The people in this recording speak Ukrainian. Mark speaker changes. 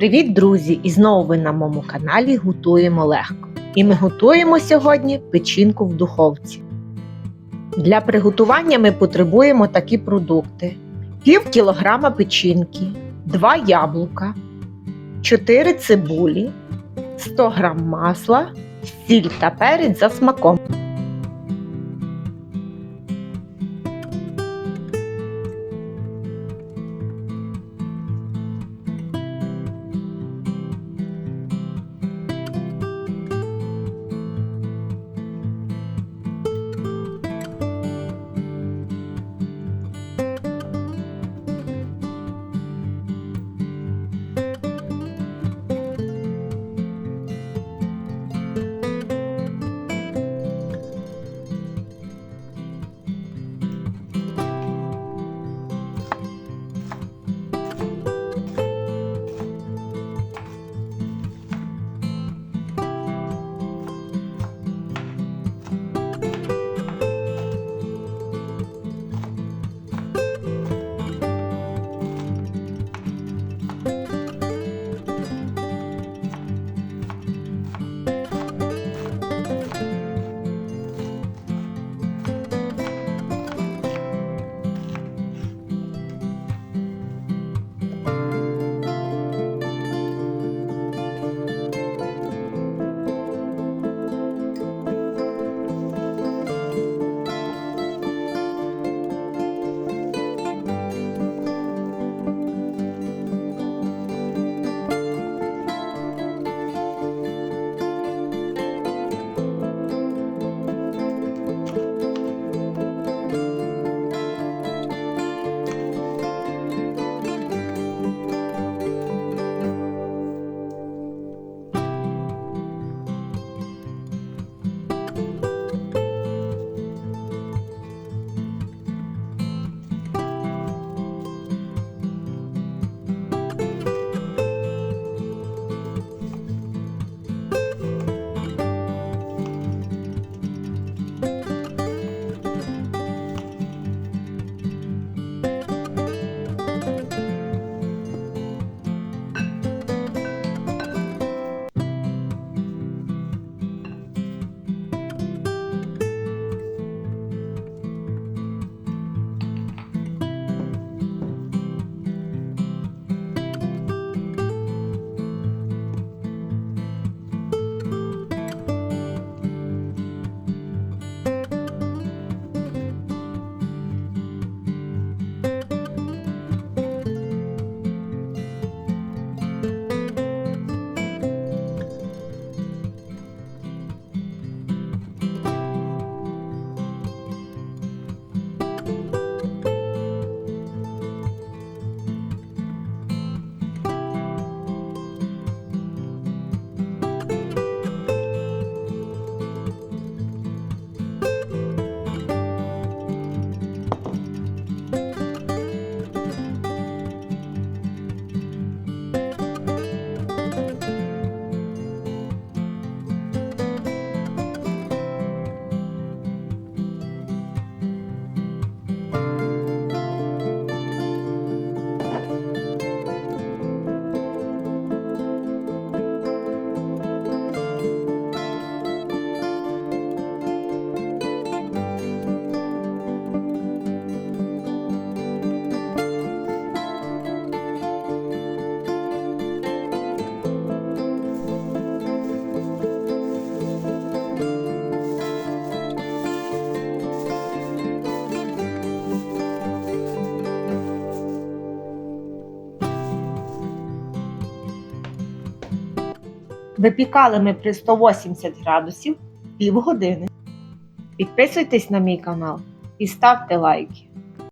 Speaker 1: Привіт, друзі! І знову ви на моєму каналі Готуємо легко. І ми готуємо сьогодні печінку в духовці. Для приготування ми потребуємо такі продукти: пів кілограма печінки, 2 яблука, 4 цибулі, 100 г масла, сіль та перець за смаком. Випікали ми при 180 градусів півгодини. Підписуйтесь на мій канал і ставте лайки.